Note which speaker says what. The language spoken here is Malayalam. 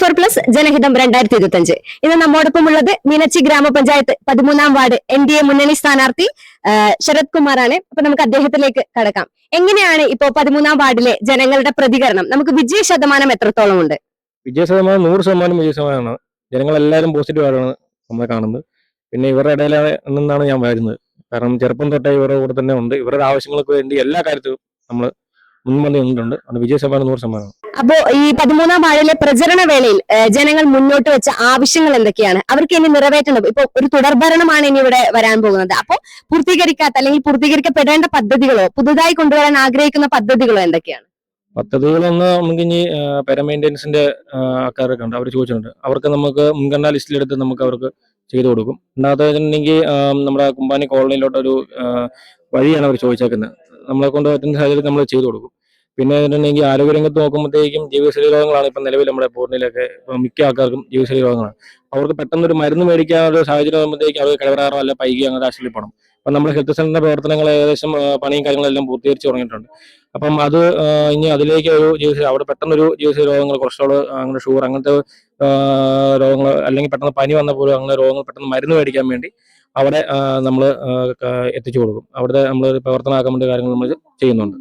Speaker 1: പ്ലസ് ജനഹിതം രണ്ടായിരത്തി ഇരുപത്തി അഞ്ച് ഇന്ന് നമ്മോടൊപ്പം ഉള്ളത് മീനച്ചി ഗ്രാമപഞ്ചായത്ത് പതിമൂന്നാം വാർഡ് എൻ ഡി എ മുന്നണി സ്ഥാനാർത്ഥി ശരത് കുമാറാണ്. അപ്പൊ നമുക്ക് അദ്ദേഹത്തിലേക്ക് കടക്കാം. എങ്ങനെയാണ് ഇപ്പോ പതിമൂന്നാം വാർഡിലെ ജനങ്ങളുടെ പ്രതികരണം? നമുക്ക് വിജയ ശതമാനം എത്രത്തോളം ഉണ്ട്?
Speaker 2: വിജയ ശതമാനം നൂറ് ശതമാനം വിജയ ശതമാനമാണ്. ജനങ്ങളെല്ലാവരും പോസിറ്റീവ് ആയിട്ടാണ് നമ്മളെ കാണുന്നത്. പിന്നെ ഇവരുടെ ഇടയിൽ നിന്നാണ് ഞാൻ വരുന്നത്. കാരണം ചെറുപ്പം തൊട്ടേ ഇവരുടെ കൂടെ തന്നെ ഉണ്ട്. ഇവരുടെ ആവശ്യങ്ങൾക്ക് വേണ്ടി എല്ലാ കാര്യത്തിലും നമ്മൾ മുൻപന്തി നിന്നിട്ടുണ്ട്. അത് വിജയ ശതമാനം നൂറ് ശതമാനം
Speaker 1: അപ്പോ ഈ പതിമൂന്നാം വാർഡിലെ പ്രചരണ വേളയിൽ ജനങ്ങൾ മുന്നോട്ട് വെച്ച ആവശ്യങ്ങൾ എന്തൊക്കെയാണ്? അവർക്ക് ഇനി നിറവേറ്റേണ്ടത്? ഇപ്പൊ ഒരു തുടർഭരണമാണ് ഇനി ഇവിടെ വരാൻ പോകുന്നത്. അപ്പോ പൂർത്തീകരിക്കാത്ത അല്ലെങ്കിൽ പൂർത്തീകരിക്കപ്പെടേണ്ട പദ്ധതികളോ പുതുതായി കൊണ്ടുവരാൻ ആഗ്രഹിക്കുന്ന പദ്ധതികളോ എന്തൊക്കെയാണ്?
Speaker 2: പദ്ധതികളൊന്ന് നമുക്ക് ഇനി പെര മെയിന്റെനൻസിന്റെ ആൾക്കാരൊക്കെ ഉണ്ട്. അവർ ചോദിച്ചിട്ടുണ്ട്. അവർക്ക് നമുക്ക് മുൻഗണനാ ലിസ്റ്റിലെടുത്ത് നമുക്ക് അവർക്ക് ചെയ്തു കൊടുക്കും. രണ്ടാമത്തെ വെച്ചിട്ടുണ്ടെങ്കിൽ നമ്മുടെ കുമ്പാനി കോളനിയിലോട്ടൊരു വഴിയാണ് അവർ ചോദിച്ചേക്കുന്നത്. നമ്മളെ കൊണ്ട് പറ്റുന്ന സാഹചര്യത്തിൽ നമ്മൾ ചെയ്തു കൊടുക്കും. പിന്നെ വെച്ചിട്ടുണ്ടെങ്കിൽ ആരോഗ്യരംഗത്ത് നോക്കുമ്പോഴത്തേക്കും ജീവിതശൈലി രോഗങ്ങളാണ് ഇപ്പം നിലവിൽ നമ്മുടെ പൂർണയിലൊക്കെ മിക്ക ആൾക്കാർക്കും ജീവിതശൈലി രോഗങ്ങളാണ് അവർക്ക് പെട്ടെന്ന് ഒരു മരുന്ന് മേടിക്കാൻ ഒരു സാഹചര്യം ആകുമ്പോഴത്തേക്കും അവർ കിടവരാറോ അല്ല പൈകി അങ്ങനെ ആശുപത്രിയിൽ പോകണം. അപ്പം നമ്മുടെ ഹെൽത്ത് സെന്ററിന്റെ പ്രവർത്തനങ്ങൾ ഏകദേശം പണിയും കാര്യങ്ങളെല്ലാം പൂർത്തീകരിച്ചു തുടങ്ങിയിട്ടുണ്ട്. അപ്പം അത് ഇനി അതിലേക്ക് ഒരു ജീവിതശൈലി അവിടെ പെട്ടെന്നൊരു ജീവിതശൈലി രോഗങ്ങൾ കൊളസ്ട്രോൾ അങ്ങനെ ഷുഗർ അങ്ങനത്തെ രോഗങ്ങൾ അല്ലെങ്കിൽ പെട്ടെന്ന് പനി വന്ന പോലും അങ്ങനെ രോഗങ്ങൾ പെട്ടെന്ന് മരുന്ന് മേടിക്കാൻ വേണ്ടി അവിടെ നമ്മൾ എത്തിച്ചു കൊടുക്കും. അവിടുത്തെ നമ്മൾ പ്രവർത്തനമാക്കാൻ വേണ്ടി കാര്യങ്ങൾ നമ്മൾ ചെയ്യുന്നുണ്ട്.